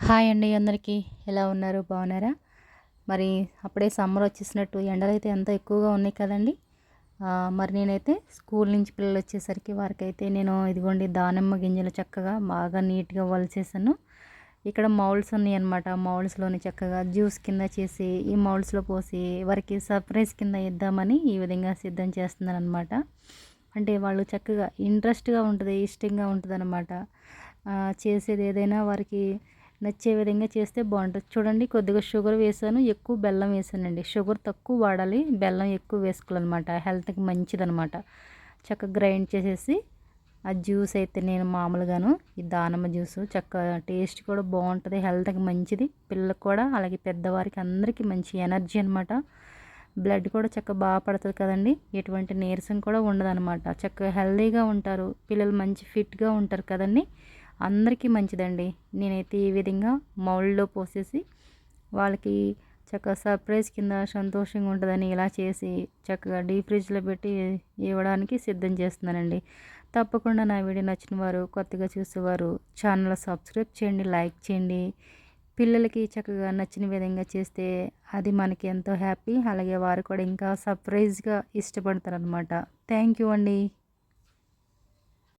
Hi అండి అందరికీ. ఎలా ఉన్నారు? బాగున్నారా? మరి అప్పుడే సమ్మర్ వచ్చేసినట్టు ఎండలు అయితే ఎంతో ఎక్కువగా ఉన్నాయి కదండి. మరి నేనైతే స్కూల్ నుంచి పిల్లలు వచ్చేసరికి వారికైతే నేను ఇదిగోండి దానిమ్మ గింజలు చక్కగా బాగా నీట్గా వలిచేసాను ఇక్కడ మౌల్స్ ఉన్నాయి అనమాట మౌల్స్లోని చక్కగా జ్యూస్ కింద చేసి ఈ మౌల్స్లో పోసి వారికి సర్ప్రైజ్ కింద ఇద్దామని ఈ విధంగా సిద్ధం చేస్తున్నాను అనమాట అంటే వాళ్ళు చక్కగా ఇంట్రెస్ట్గా ఉంటుంది ఇష్టంగా ఉంటుంది అనమాట చేసేది ఏదైనా వారికి నచ్చే విధంగా చేస్తే బాగుంటుంది. చూడండి కొద్దిగా షుగర్ వేసాను ఎక్కువ బెల్లం వేసానండి. షుగర్ తక్కువ వాడాలి బెల్లం ఎక్కువ వేసుకోవాలన్నమాట. హెల్త్కి మంచిదనమాట చక్కగా గ్రైండ్ చేసేసి ఆ జ్యూస్ అయితే నేను మామూలుగాను ఈ దానిమ్మ జ్యూస్ చక్కగా టేస్ట్ కూడా బాగుంటుంది హెల్త్కి మంచిది. పిల్లలకు కూడా అలాగే పెద్దవారికి అందరికీ మంచి ఎనర్జీ అనమాట బ్లడ్ కూడా చక్కగా బాగా పడుతుంది కదండి. ఎటువంటి నీరసం కూడా ఉండదన్నమాట. చక్కగా హెల్తీగా ఉంటారు. పిల్లలు మంచి ఫిట్గా ఉంటారు కదండి. అందరికీ మంచిదండి. నేనైతే ఈ విధంగా మౌల్డ్లో పోసేసి వాళ్ళకి చక్కగా సర్ప్రైజ్ కింద సంతోషంగా ఉంటుందని ఇలా చేసి చక్కగా డీ ఫ్రిడ్జ్లో పెట్టి ఇవ్వడానికి సిద్ధం చేస్తున్నానండి. తప్పకుండా నా వీడియో నచ్చిన వారు కొత్తగా చూసేవారు ఛానల్ సబ్స్క్రైబ్ చేయండి లైక్ చేయండి. పిల్లలకి చక్కగా నచ్చిన విధంగా చేస్తే అది మనకి ఎంతో హ్యాపీ అలాగే వారు కూడా ఇంకా సర్ప్రైజ్గా ఇష్టపడతారు అనమాట థ్యాంక్ యూ అండి.